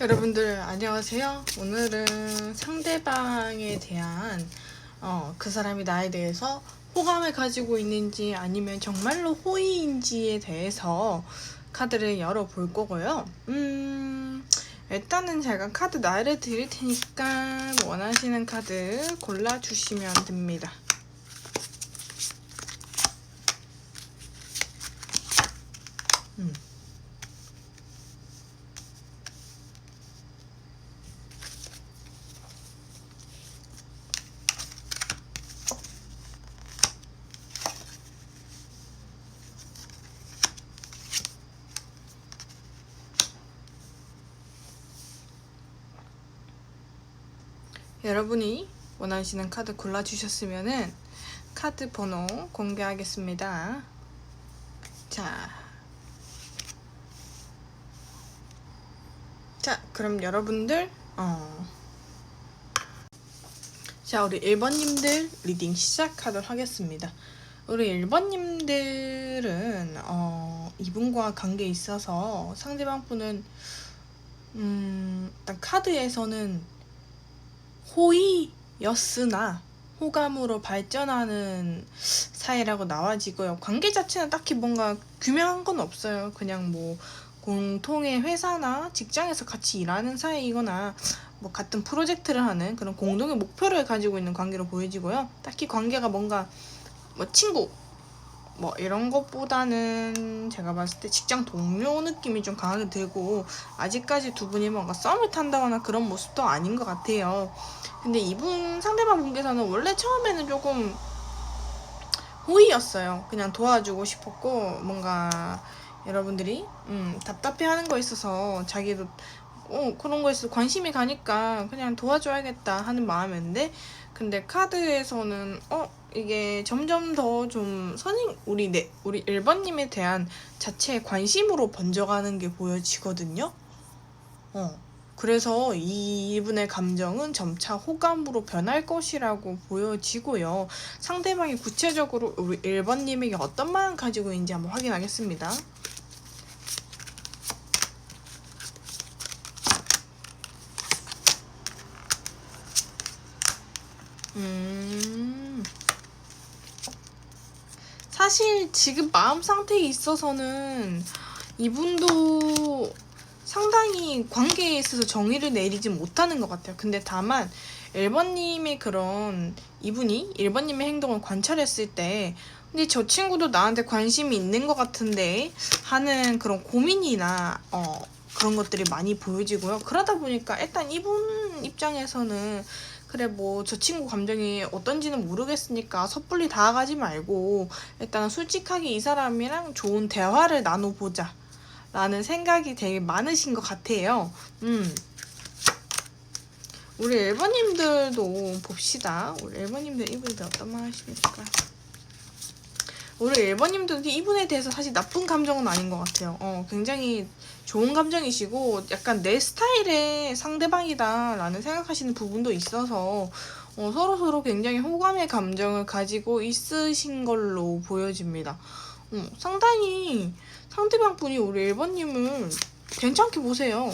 여러분들 안녕하세요. 오늘은 상대방에 대한 어, 그 사람이 나에 대해서 호감을 가지고 있는지 아니면 정말로 호의인지에 대해서 카드를 열어볼 거고요. 음, 일단은 제가 카드 나를 드릴 테니까 원하시는 카드 골라주시면 됩니다. 여러분이 원하시는 카드 골라주셨으면은 카드 번호 공개하겠습니다. 자. 자, 그럼 여러분들, 어. 자, 우리 1번님들 리딩 시작하도록 하겠습니다. 우리 1번님들은, 어, 이분과 관계에 있어서 상대방 분은, 음, 일단 카드에서는 호의였으나 호감으로 발전하는 사이라고 나와지고요. 관계 자체는 딱히 뭔가 규명한 건 없어요. 그냥 뭐 공통의 회사나 직장에서 같이 일하는 사이이거나 뭐 같은 프로젝트를 하는 그런 공동의 목표를 가지고 있는 관계로 보여지고요. 딱히 관계가 뭔가 뭐 친구 뭐 이런 것보다는 제가 봤을 때 직장 동료 느낌이 좀 강하게 들고 아직까지 두 분이 뭔가 썸을 탄다거나 그런 모습도 아닌 것 같아요. 근데 이분 상대방 분께서는 원래 처음에는 조금 호의였어요. 그냥 도와주고 싶었고 뭔가 여러분들이 음, 답답해하는 거 있어서 자기도 어, 그런 거에 있어서 관심이 가니까 그냥 도와줘야겠다 하는 마음이었는데 근데 카드에서는 어 이게 점점 더 좀 선임 우리 네 우리 1번님에 대한 자체의 관심으로 번져가는 게 보여지거든요. 어. 그래서 이분의 감정은 점차 호감으로 변할 것이라고 보여지고요. 상대방이 구체적으로 우리 1번님에게 어떤 마음 가지고 있는지 한번 확인하겠습니다. 음. 사실 지금 마음 상태에 있어서는 이분도 상당히 관계에 있어서 정의를 내리지 못하는 것 같아요. 근데 다만 1번님의 그런 이분이 1번님의 행동을 관찰했을 때 근데 저 친구도 나한테 관심이 있는 것 같은데 하는 그런 고민이나 어, 그런 것들이 많이 보여지고요. 그러다 보니까 일단 이분 입장에서는 그래 뭐 저 친구 감정이 어떤지는 모르겠으니까 섣불리 다가가지 말고 일단 솔직하게 이 사람이랑 좋은 대화를 나눠보자 라는 생각이 되게 많으신 것 같아요. 음. 우리 일본님들도 봅시다. 우리 일본님들 이분들 어떤 말 하십니까? 우리 일본님들도 이분에 대해서 사실 나쁜 감정은 아닌 것 같아요. 어, 굉장히 좋은 감정이시고 약간 내 스타일의 상대방이다라는 생각하시는 부분도 있어서 어, 서로 서로 굉장히 호감의 감정을 가지고 있으신 걸로 보여집니다. 어, 상당히 상대방 분이 우리 1번님을 괜찮게 보세요.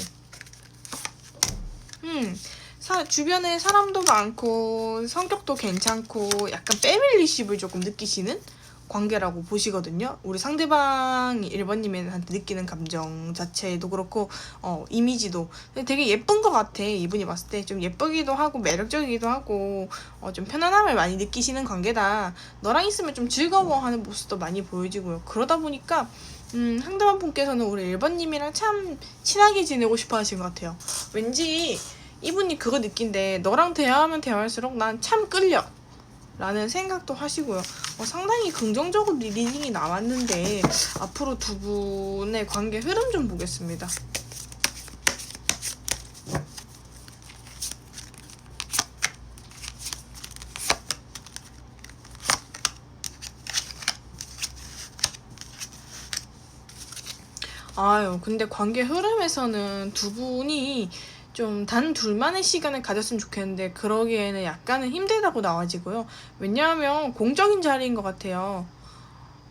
음, 사, 주변에 사람도 많고 성격도 괜찮고 약간 패밀리십을 조금 느끼시는 관계라고 보시거든요. 우리 상대방이 1번님한테 느끼는 감정 자체도 그렇고 어, 이미지도 되게 예쁜 것 같아. 이분이 봤을 때 좀 예쁘기도 하고 매력적이기도 하고 어, 좀 편안함을 많이 느끼시는 관계다. 너랑 있으면 좀 즐거워하는 모습도 많이 보여지고요. 그러다 보니까 음, 상대방 분께서는 우리 1번님이랑 참 친하게 지내고 싶어 하신 것 같아요. 왠지 이분이 그거 느낀데 너랑 대화하면 대화할수록 난 참 끌려. 라는 생각도 하시고요. 어, 상당히 긍정적으로 리딩이 나왔는데 앞으로 두 분의 관계 흐름 좀 보겠습니다. 아유, 근데 관계 흐름에서는 두 분이 좀 단 둘만의 시간을 가졌으면 좋겠는데 그러기에는 약간은 힘들다고 나와지고요. 왜냐하면 공적인 자리인 것 같아요.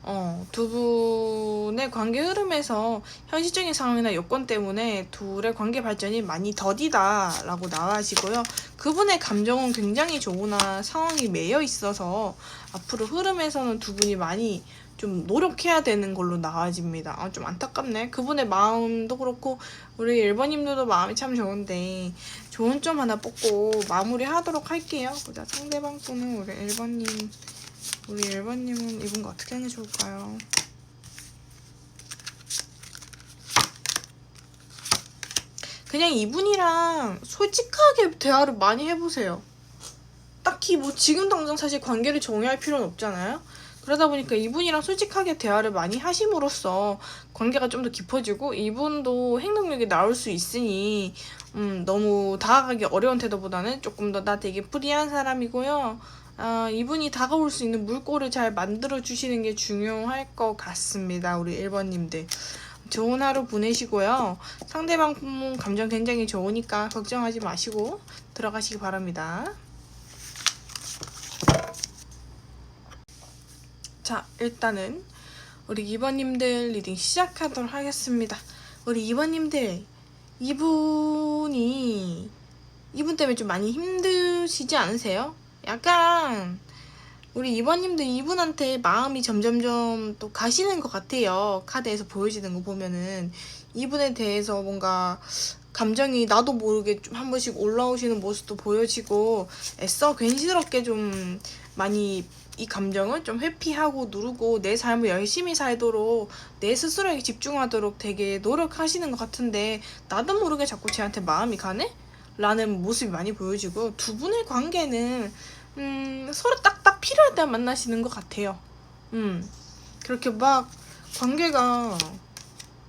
어, 두 분의 관계 흐름에서 현실적인 상황이나 여건 때문에 둘의 관계 발전이 많이 더디다라고 나와지고요. 그분의 감정은 굉장히 좋으나 상황이 매여 있어서 앞으로 흐름에서는 두 분이 많이 좀 노력해야 되는 걸로 나와집니다. 아, 좀 안타깝네. 그분의 마음도 그렇고 우리 1번님들도 마음이 참 좋은데 좋은 점 하나 뽑고 마무리하도록 할게요. 보자. 상대방 분은 우리 1번님 우리 1번님은 이분 거 어떻게 하는 게 좋을까요? 그냥 이분이랑 솔직하게 대화를 많이 해보세요. 딱히 뭐 지금 당장 사실 관계를 정의할 필요는 없잖아요. 그러다 보니까 이분이랑 솔직하게 대화를 많이 하심으로써 관계가 좀 더 깊어지고 이분도 행동력이 나올 수 있으니 음, 너무 다가가기 어려운 태도보다는 조금 더 나 되게 프리한 사람이고요. 아, 이분이 다가올 수 있는 물꼬를 잘 만들어 주시는 게 중요할 것 같습니다. 우리 1번님들. 좋은 하루 보내시고요. 상대방 분 감정 굉장히 좋으니까 걱정하지 마시고 들어가시기 바랍니다. 자, 일단은 우리 2번님들 리딩 시작하도록 하겠습니다. 우리 2번님들, 이분이, 이분 때문에 좀 많이 힘드시지 않으세요? 약간, 우리 2번님들 이분한테 마음이 점점점 또 가시는 것 같아요. 카드에서 보여지는 거 보면은. 이분에 대해서 뭔가, 감정이 나도 모르게 좀 한 번씩 올라오시는 모습도 보여지고, 애써 괜시스럽게 좀 많이 이 감정을 좀 회피하고 누르고 내 삶을 열심히 살도록 내 스스로에게 집중하도록 되게 노력하시는 것 같은데 나도 모르게 자꾸 쟤한테 마음이 가네? 라는 모습이 많이 보여지고 두 분의 관계는 음, 서로 딱딱 필요할 때 만나시는 것 같아요. 음, 그렇게 막 관계가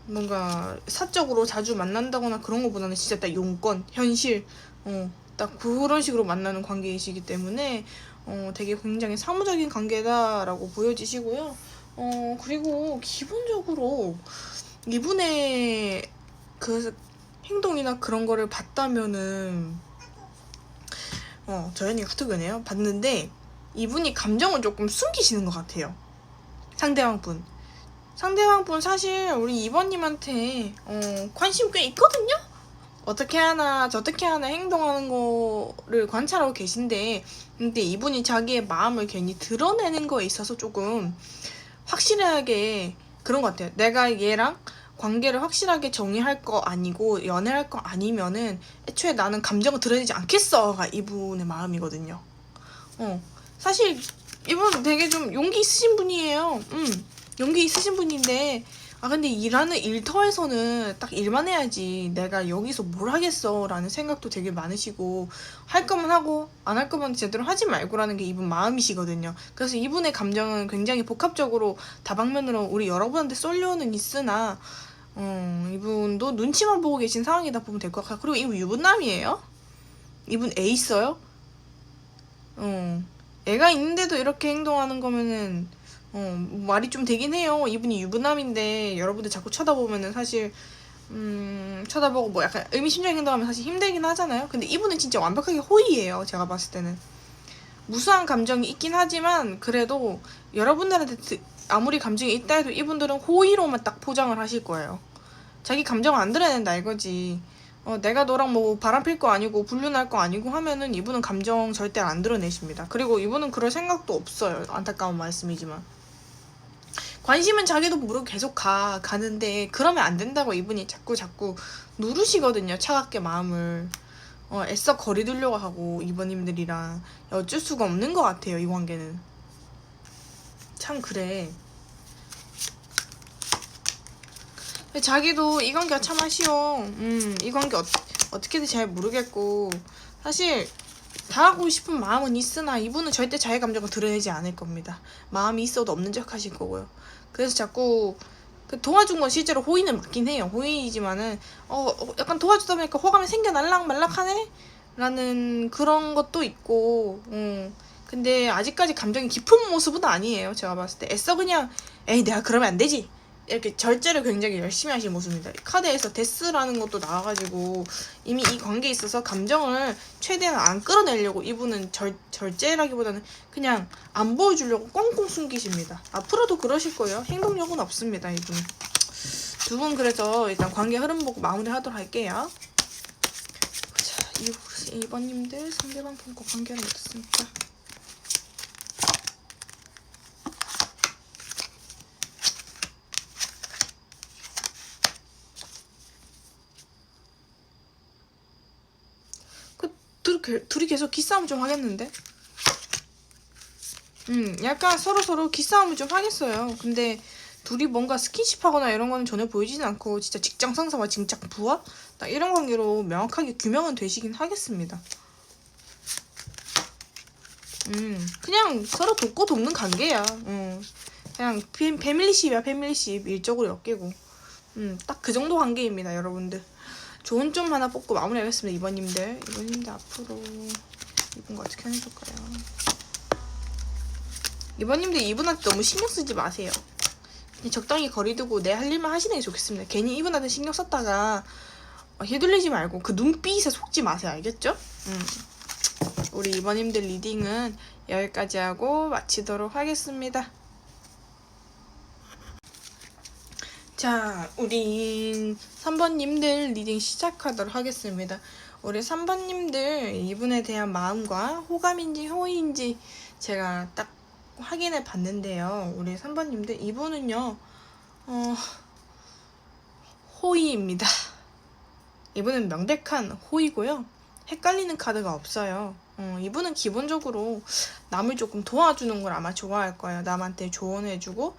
뭔가 사적으로 자주 만난다거나 그런 것보다는 진짜 딱 용건, 현실, 어, 딱 그런 식으로 만나는 관계이시기 때문에 어, 되게 굉장히 사무적인 관계다라고 보여지시고요. 어, 그리고 기본적으로 이분의 그 행동이나 그런 거를 봤다면은 어, 저연이 카톡이네요. 봤는데 이분이 감정을 조금 숨기시는 것 같아요. 상대방 분. 상대방 분 사실 우리 이번님한테 어, 관심 꽤 있거든요? 어떻게 하나 저렇게 하나 행동하는 거를 관찰하고 계신데 근데 이분이 자기의 마음을 괜히 드러내는 거에 있어서 조금 확실하게 그런 것 같아요. 내가 얘랑 관계를 확실하게 정의할 거 아니고 연애할 거 아니면은 애초에 나는 감정을 드러내지 않겠어가 이분의 마음이거든요. 어 사실 이분 되게 좀 용기 있으신 분이에요. 음 용기 있으신 분인데 아 근데 일하는 일터에서는 딱 일만 해야지 내가 여기서 뭘 하겠어 라는 생각도 되게 많으시고 할 거면 하고 안 할 거면 제대로 하지 말고라는 게 이분 마음이시거든요. 그래서 이분의 감정은 굉장히 복합적으로 다방면으로 우리 여러분한테 쏠려는 있으나 어, 이분도 눈치만 보고 계신 상황이다 보면 될 것 같아요. 그리고 이분 유부남이에요? 이분 애 있어요? 어 애가 있는데도 이렇게 행동하는 거면은 어, 말이 좀 되긴 해요. 이분이 유부남인데 여러분들 자꾸 쳐다보면은 사실 음, 쳐다보고 뭐 약간 의미심장한 행동하면 사실 힘들긴 하잖아요. 근데 이분은 진짜 완벽하게 호의예요. 제가 봤을 때는. 무수한 감정이 있긴 하지만 그래도 여러분들한테 드- 아무리 감정이 있다 해도 이분들은 호의로만 딱 포장을 하실 거예요. 자기 감정을 안 드러낸다 이거지. 어, 내가 너랑 뭐 바람 필 거 아니고 불륜할 거 아니고 하면은 이분은 감정 절대 안 드러내십니다. 그리고 이분은 그럴 생각도 없어요. 안타까운 말씀이지만. 관심은 자기도 모르고 계속 가 가는데 그러면 안 된다고 이분이 자꾸 자꾸 누르시거든요 차갑게 마음을. 어, 애써 거리 두려고 하고 이번님들이랑. 어쩔 수가 없는 것 같아요 이 관계는. 참 그래. 자기도 이 관계가 참 아쉬워. 음이 관계 어, 어떻게든 잘 모르겠고. 사실 다 하고 싶은 마음은 있으나 이분은 절대 자기 감정을 드러내지 않을 겁니다. 마음이 있어도 없는 척 하실 거고요 그래서 자꾸 그 도와준 건 실제로 호의는 맞긴 해요. 호의이지만은 어 어, 약간 도와주다 보니까 호감이 생겨 날락 말락하네 라는 그런 것도 있고 음. 근데 아직까지 감정이 깊은 모습은 아니에요. 제가 봤을 때 애써 그냥 에이 내가 그러면 안 되지 이렇게 절제를 굉장히 열심히 하신 모습입니다. 카드에서 데스라는 것도 나와가지고 이미 이 관계에 있어서 감정을 최대한 안 끌어내려고 이분은 절, 절제라기보다는 그냥 안 보여주려고 꽁꽁 숨기십니다. 앞으로도 그러실 거예요. 행동력은 없습니다, 이분. 두 분 그래서 일단 관계 흐름 보고 마무리하도록 할게요. 자, 이, 이번님들 상대방 품고 관계는 어떻습니까? 그 둘이, 계속 기싸움 좀 하겠는데? 음, 약간 서로 서로 기싸움을 좀 하겠어요. 근데 둘이 뭔가 스킨십 하거나 이런 거는 전혀 보이지는 않고 진짜 직장 상사와 직장 부하 딱 이런 관계로 명확하게 규명은 되시긴 하겠습니다. 음, 그냥 서로 돕고 돕는 관계야. 음, 그냥 피- 패밀리십이야 패밀리십 일적으로 엮이고. 음, 딱 그 정도 관계입니다, 여러분들. 좋은 점 하나 뽑고 마무리하겠습니다, 이번님들. 이번님들 앞으로 이번 거 어떻게 해줄까요? 이번님들 이분한테 너무 신경 쓰지 마세요. 적당히 거리두고 내 할 일만 하시는 게 좋겠습니다. 괜히 이분한테 신경 썼다가 어, 휘둘리지 말고 그 눈빛에 속지 마세요. 알겠죠? 음. 우리 이번님들 리딩은 여기까지 하고 마치도록 하겠습니다. 자, 우리 3번님들 리딩 시작하도록 하겠습니다. 우리 3번님들 이분에 대한 마음과 호감인지 호의인지 제가 딱 확인해 봤는데요. 우리 3번님들 이분은요, 어, 호의입니다. 이분은 명백한 호의고요. 헷갈리는 카드가 없어요. 어, 이분은 기본적으로 남을 조금 도와주는 걸 아마 좋아할 거예요. 남한테 조언해주고,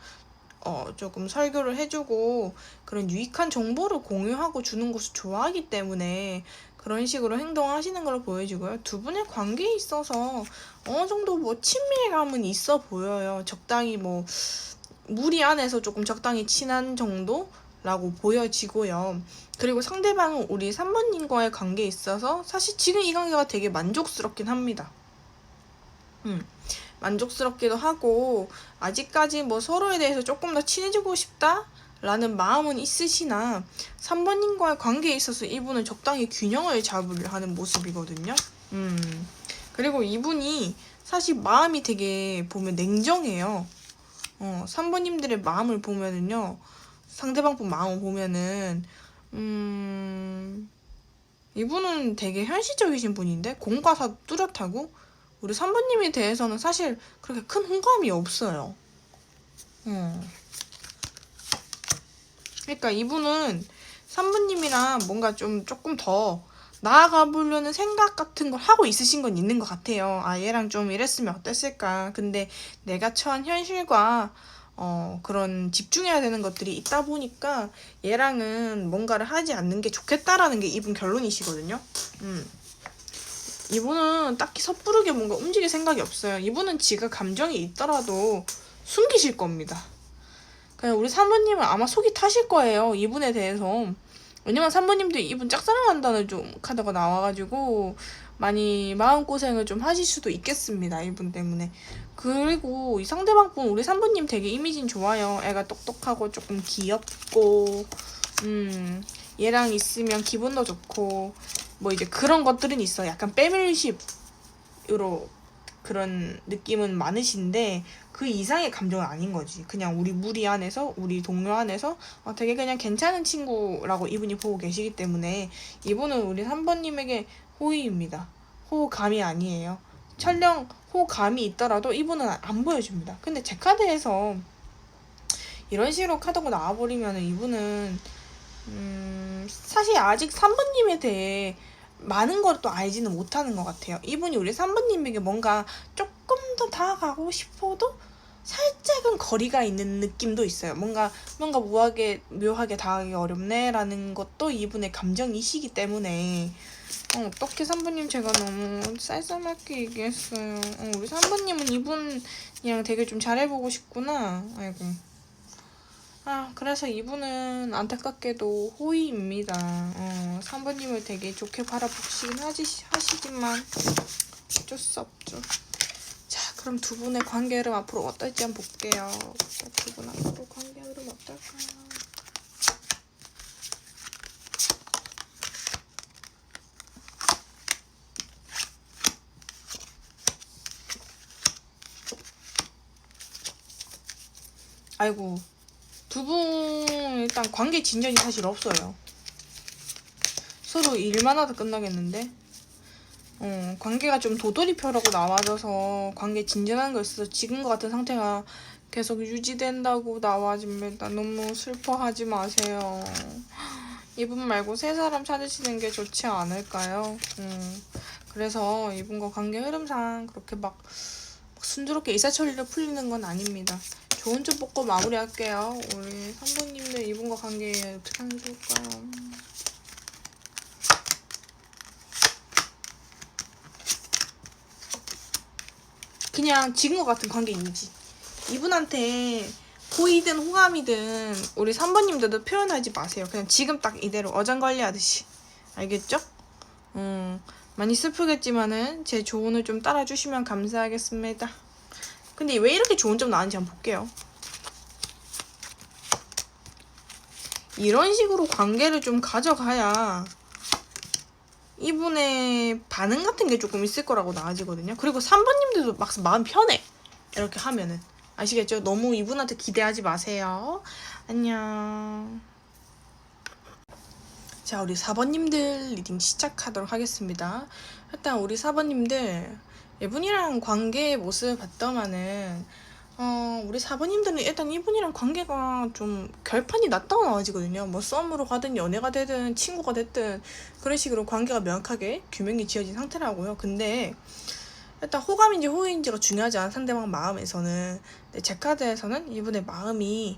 어, 조금 설교를 해주고, 그런 유익한 정보를 공유하고 주는 것을 좋아하기 때문에 그런 식으로 행동하시는 걸 보여주고요. 두 분의 관계에 있어서 어느 정도 뭐 친밀감은 있어 보여요. 적당히 뭐, 무리 안에서 조금 적당히 친한 정도 라고 보여지고요. 그리고 상대방은 우리 3번님과의 관계에 있어서 사실 지금 이 관계가 되게 만족스럽긴 합니다. 음, 만족스럽기도 하고, 아직까지 뭐 서로에 대해서 조금 더 친해지고 싶다? 라는 마음은 있으시나, 3번님과의 관계에 있어서 이분은 적당히 균형을 잡으려 하는 모습이거든요. 음, 그리고 이분이 사실 마음이 되게 보면 냉정해요. 어, 3번님들의 마음을 보면은요, 상대방 분 마음을 보면은, 음, 이분은 되게 현실적이신 분인데, 공과사 뚜렷하고, 우리 3번님에 대해서는 사실 그렇게 큰 호감이 없어요. 어. 그러니까 이분은 3번님이랑 뭔가 좀 조금 더 나아가 보려는 생각 같은 걸 하고 있으신 건 있는 것 같아요. 아, 얘랑 좀 이랬으면 어땠을까. 근데 내가 처한 현실과 어, 그런 집중해야 되는 것들이 있다 보니까 얘랑은 뭔가를 하지 않는 게 좋겠다라는 게 이분 결론이시거든요. 음. 이분은 딱히 섣부르게 뭔가 움직일 생각이 없어요. 이분은 지가 감정이 있더라도 숨기실 겁니다. 그냥 우리 사모님은 아마 속이 타실 거예요. 이분에 대해서. 왜냐면 사모님도 이분 짝사랑한다는 좀 카드가 나와가지고 많이 마음고생을 좀 하실 수도 있겠습니다. 이분 때문에. 그리고 이 상대방 분 우리 산부님 되게 이미진 좋아요. 애가 똑똑하고 조금 귀엽고 음 얘랑 있으면 기분도 좋고 뭐 이제 그런 것들은 있어. 약간 패밀리십으로 그런 느낌은 많으신데 그 이상의 감정은 아닌 거지. 그냥 우리 무리 안에서 우리 동료 안에서 어, 되게 그냥 괜찮은 친구라고 이분이 보고 계시기 때문에 이분은 우리 3번님에게 호의입니다. 호감이 아니에요. 철령 호감이 있더라도 이분은 안 보여줍니다. 근데 제 카드에서 이런 식으로 카드가 나와버리면 이분은 음, 사실 아직 3번님에 대해 많은 걸 또 알지는 못하는 것 같아요. 이분이 우리 3번님에게 뭔가 조금 더 다가가고 싶어도 살짝은 거리가 있는 느낌도 있어요. 뭔가 뭔가 묘하게 묘하게 다가가기 어렵네라는 것도 이분의 감정이시기 때문에 어, 어떻게 3번님 제가 너무 쌀쌀맞게 얘기했어요. 어, 우리 3번님은 이분이랑 되게 좀 잘해보고 싶구나. 아이고. 아, 그래서 이분은 안타깝게도 호의입니다. 어, 3번님을 되게 좋게 바라보시긴 하지, 하시지만 어쩔 수 없죠. 자, 그럼 두 분의 관계 흐름 앞으로 어떨지 한번 볼게요. 두 분 앞으로 관계 흐름 어떨까요? 아이고 두 분 일단 관계 진전이 사실 없어요. 서로 일만 하다 끝나겠는데. 어, 관계가 좀 도돌이표라고 나와져서 관계 진전하는 거 있어서 지금과 같은 상태가 계속 유지된다고 나와집니다. 너무 슬퍼하지 마세요. 이분 말고 새 사람 찾으시는 게 좋지 않을까요? 음, 그래서 이분과 관계 흐름상 그렇게 막, 막 순조롭게 이사 처리로 풀리는 건 아닙니다. 좋은 점 뽑고 마무리할게요. 우리 선부님들 이분과 관계 어떻게 하는 게 좋을까요? 그냥 지금과 같은 관계 유지. 이분한테 호의든 호감이든 우리 3번님들도 표현하지 마세요. 그냥 지금 딱 이대로 어장관리하듯이. 알겠죠? 음, 많이 슬프겠지만은 제 조언을 좀 따라주시면 감사하겠습니다. 근데 왜 이렇게 좋은 점 나왔는지 한번 볼게요. 이런 식으로 관계를 좀 가져가야 이분의 반응 같은 게 조금 있을 거라고 나아지거든요. 그리고 3번님들도 막 마음 편해. 이렇게 하면은. 아시겠죠? 너무 이분한테 기대하지 마세요. 안녕. 자, 우리 4번님들 리딩 시작하도록 하겠습니다. 일단 우리 4번님들 이분이랑 관계의 모습을 봤더만은 어, 우리 4번님들은 일단 이분이랑 관계가 좀 결판이 났다고 나와지거든요. 뭐 썸으로 가든 연애가 되든 친구가 됐든 그런 식으로 관계가 명확하게 규명이 지어진 상태라고요. 근데 일단 호감인지 호의인지가 중요하지 않은 상대방 마음에서는 근데 제 카드에서는 이분의 마음이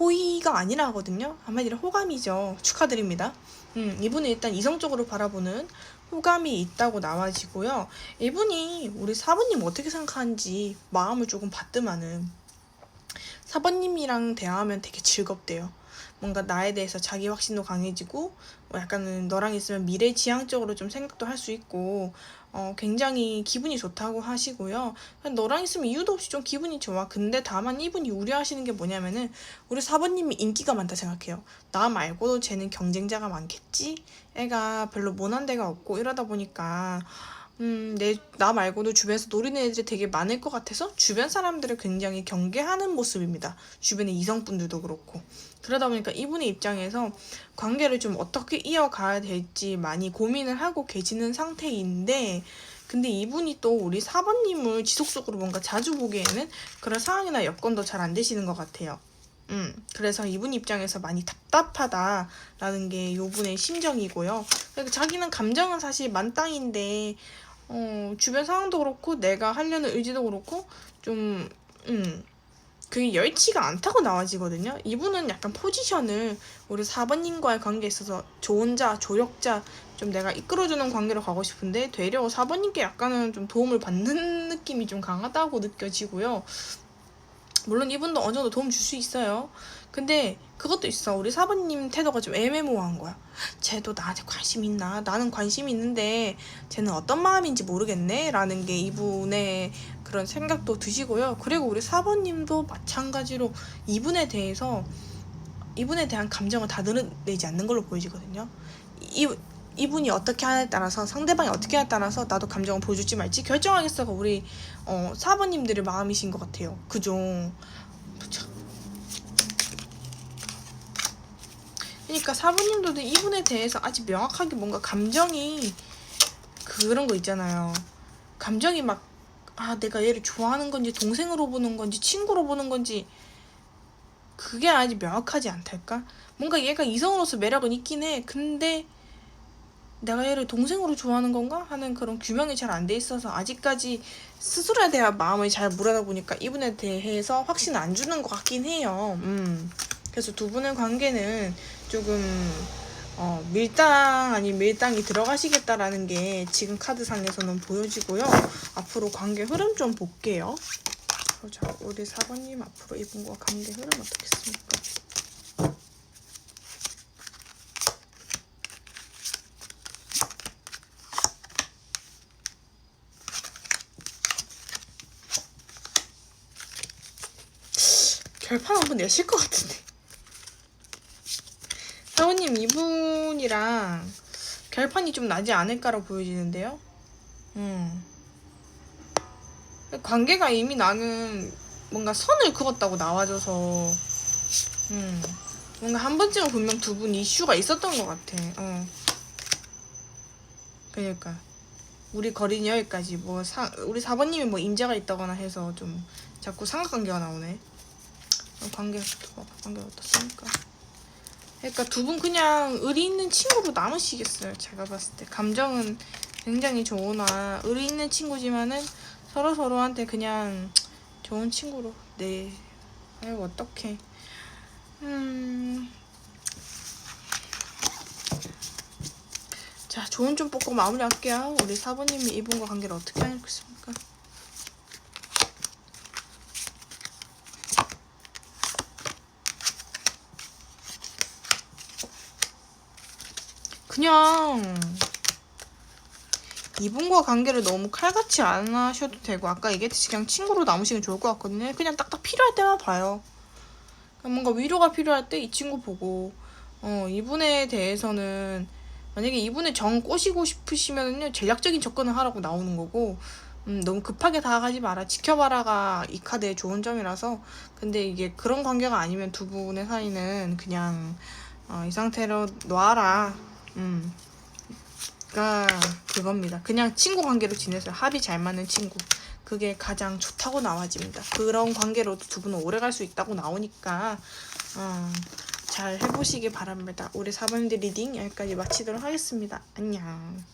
호의가 아니라 하거든요. 한마디로 호감이죠. 축하드립니다. 음, 이분은 일단 이성적으로 바라보는 호감이 있다고 나와지고요. 이분이 우리 사부님 어떻게 생각하는지 마음을 조금 받더만은 사부님이랑 대화하면 되게 즐겁대요. 뭔가 나에 대해서 자기 확신도 강해지고 뭐 약간은 너랑 있으면 미래 지향적으로 좀 생각도 할 수 있고 어, 굉장히 기분이 좋다고 하시고요. 너랑 있으면 이유도 없이 좀 기분이 좋아. 근데 다만 이분이 우려하시는 게 뭐냐면은 우리 사부님이 인기가 많다 생각해요. 나 말고도 쟤는 경쟁자가 많겠지? 애가 별로 모난 데가 없고 이러다 보니까 음, 내, 나 말고도 주변에서 노리는 애들이 되게 많을 것 같아서 주변 사람들을 굉장히 경계하는 모습입니다. 주변의 이성분들도 그렇고. 그러다 보니까 이분의 입장에서 관계를 좀 어떻게 이어가야 될지 많이 고민을 하고 계시는 상태인데, 근데 이분이 또 우리 사번님을 지속적으로 뭔가 자주 보기에는 그런 상황이나 여건도 잘 안 되시는 것 같아요. 음, 그래서 이분 입장에서 많이 답답하다라는 게 요분의 심정이고요. 그리고 자기는 감정은 사실 만땅인데, 어, 주변 상황도 그렇고, 내가 하려는 의지도 그렇고, 좀, 음, 그게 열치가 않다고 나와지거든요. 이분은 약간 포지션을 우리 4번님과의 관계에 있어서 좋은 자, 조력자, 좀 내가 이끌어주는 관계로 가고 싶은데, 되려 4번님께 약간은 좀 도움을 받는 느낌이 좀 강하다고 느껴지고요. 물론 이분도 어느 정도 도움 줄 수 있어요. 근데 그것도 있어. 우리 사부님 태도가 좀 애매모호한 거야. 쟤도 나한테 관심 있나? 나는 관심 있는데 쟤는 어떤 마음인지 모르겠네? 라는 게 이분의 그런 생각도 드시고요. 그리고 우리 사부님도 마찬가지로 이분에 대해서 이분에 대한 감정을 다 드러내지 않는 걸로 보여지거든요. 이, 이분이 어떻게 하냐에 따라서 상대방이 어떻게 하냐에 따라서 나도 감정을 보여줄지 말지 결정하겠어가 우리 어, 사부님들의 마음이신 것 같아요. 그죠? 그쵸. 그러니까 사부님들도 이분에 대해서 아직 명확하게 뭔가 감정이 그런 거 있잖아요. 감정이 막, 아, 내가 얘를 좋아하는 건지, 동생으로 보는 건지, 친구로 보는 건지, 그게 아직 명확하지 않달까? 뭔가 얘가 이성으로서 매력은 있긴 해. 근데 내가 얘를 동생으로 좋아하는 건가 하는 그런 규명이 잘 안 돼 있어서 아직까지 스스로에 대한 마음을 잘 모르다 보니까 이분에 대해서 확신 안 주는 것 같긴 해요. 음. 그래서 두 분의 관계는 조금 어, 밀당 아닌 밀당이 들어가시겠다라는 게 지금 카드상에서는 보여지고요. 앞으로 관계 흐름 좀 볼게요. 자, 우리 사번님 앞으로 이분과 관계 흐름 어떻겠습니까? 결판 한번 내실 것 같은데. 사모님 이분이랑 결판이 좀 나지 않을까라고 보여지는데요. 음. 관계가 이미 나는 뭔가 선을 그었다고 나와줘서 음. 뭔가 한 번쯤은 분명 두 분 이슈가 있었던 것 같아. 어. 그러니까 우리 거리는 여기까지 뭐 사, 우리 사번님이 뭐 임자가 있다거나 해서 좀 자꾸 삼각관계가 나오네. 어, 관계가 더 관계가 어떻습니까? 그러니까 두 분 그냥 의리 있는 친구로 남으시겠어요. 제가 봤을 때 감정은 굉장히 좋으나 의리 있는 친구지만은 서로 서로한테 그냥 좋은 친구로 네. 아이고 어떡해. 음. 자, 조언 좀 뽑고 마무리할게요. 우리 사부님이 이분과 관계를 어떻게 하겠습니까? 그냥 이분과 관계를 너무 칼같이 안 하셔도 되고 아까 얘기했듯이 그냥 친구로 남으시면 좋을 것 같거든요. 그냥 딱딱 필요할 때만 봐요. 그냥 뭔가 위로가 필요할 때 이 친구 보고 어 이분에 대해서는 만약에 이분의 정 꼬시고 싶으시면은요 전략적인 접근을 하라고 나오는 거고 음, 너무 급하게 다가가지 마라 지켜봐라가 이 카드의 좋은 점이라서 근데 이게 그런 관계가 아니면 두 분의 사이는 그냥 어, 이 상태로 놔라 음. 가 그겁니다. 그냥 친구 관계로 지내세요. 합이 잘 맞는 친구. 그게 가장 좋다고 나와집니다. 그런 관계로도 두 분은 오래 갈 수 있다고 나오니까 어, 잘 해보시기 바랍니다. 우리 사범들 리딩 여기까지 마치도록 하겠습니다. 안녕